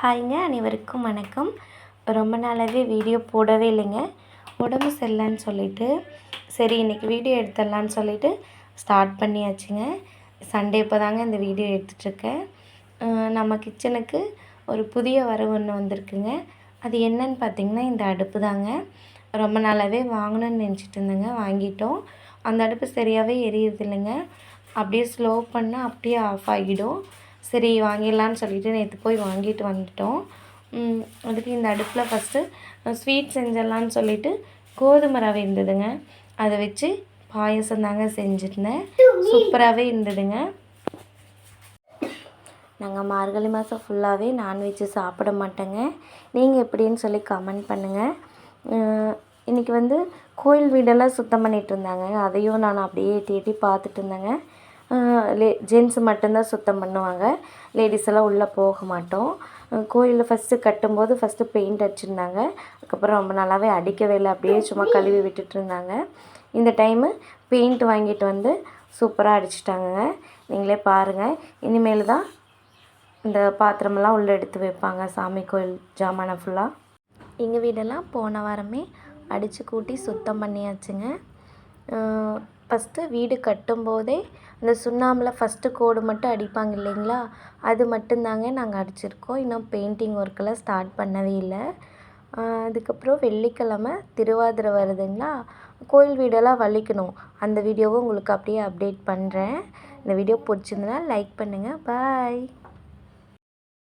ஹாய்ங்க அனைவருக்கும் வணக்கம். ரொம்ப நாளாகவே வீடியோ போடவே இல்லைங்க. உடம்பு சரியில்லைன்னு சொல்லிவிட்டு சரி இன்றைக்கி வீடியோ எடுத்துடலான்னு சொல்லிவிட்டு ஸ்டார்ட் பண்ணியாச்சுங்க. சண்டே இப்போ தாங்க இந்த வீடியோ எடுத்துகிட்ருக்கேன் நம்ம கிச்சனுக்கு ஒரு புதிய வரவு ஒன்று வந்திருக்குங்க. அது என்னன்னு பார்த்தீங்கன்னா இந்த அடுப்பு தாங்க. ரொம்ப நாளாகவே வாங்கணும்னு நினச்சிட்டு இருந்தேங்க. வாங்கிட்டோம். அந்த அடுப்பு சரியாகவே எரியுறது இல்லைங்க அப்படியே ஸ்லோ பண்ணால் அப்படியே ஆஃப் ஆகிடும். சரி வாங்கிடலான்னு சொல்லிட்டு நேற்று போய் வாங்கிட்டு வந்துட்டோம். அதுக்கு இந்த அடுப்பில் ஃபஸ்ட்டு ஸ்வீட் செஞ்சிடலான்னு சொல்லிட்டு கோதுமை ரவை இருந்ததுங்க. அதை வச்சு பாயசம் தாங்க செஞ்சுருந்தேன். சூப்பராகவே இருந்ததுங்க. நாங்கள் மார்கழி மாதம் ஃபுல்லாகவே நான்வெஜ்ஜு சாப்பிட மாட்டோங்க. நீங்கள் எப்படின்னு சொல்லி கமெண்ட் பண்ணுங்கள் இன்றைக்கி வந்து கோயில் வீடெல்லாம் சுத்தம் பண்ணிட்டு இருந்தாங்க அதையும் நான் அப்படியே எட்டி எட்டி பார்த்துட்டு இருந்தேங்க. லே ஜென்ஸ் மட்டும்தான் சுத்தம் பண்ணுவாங்க. லேடிஸ் எல்லாம் உள்ளே போக மாட்டோம். கோயிலில் ஃபஸ்ட்டு கட்டும்போது ஃபஸ்ட்டு பெயிண்ட் அடிச்சிருந்தாங்க. அதுக்கப்புறம் ரொம்ப நல்லாவே அடிக்கவே இல்லை. அப்படியே சும்மா கழுவி விட்டுட்டு இருந்தாங்க. இந்த டைமு பெயிண்ட் வாங்கிட்டு வந்து சூப்பராக அடிச்சிட்டாங்க. நீங்களே பாருங்கள் இனிமேல் தான் இந்த பாத்திரமெல்லாம் உள்ளே எடுத்து வைப்பாங்க. சாமி கோயில் ஜாமானை ஃபுல்லாக எங்கள் வீடெல்லாம் போன வாரமே அடித்து கூட்டி சுத்தம் பண்ணியாச்சுங்க. ஃபஸ்ட்டு வீடு கட்டும்போதே அந்த சுண்ணாம்பில் ஃபஸ்ட்டு கோடு மட்டும் அடிப்பாங்க இல்லைங்களா? அது மட்டும்தாங்க நாங்கள் அடிச்சிருக்கோம். இன்னும் பெயிண்டிங் ஒர்க்கெல்லாம் ஸ்டார்ட் பண்ணவே இல்லை. அதுக்கப்புறம் வெள்ளிக்கிழமை திருவாதிரை வருதுங்களா? கோயில் வீடெல்லாம் வலிக்கணும். அந்த வீடியோவும் உங்களுக்கு அப்படியே அப்டேட் பண்ணுறேன் இந்த வீடியோ பிடிச்சிருந்தனா லைக் பண்ணுங்கள் பாய்.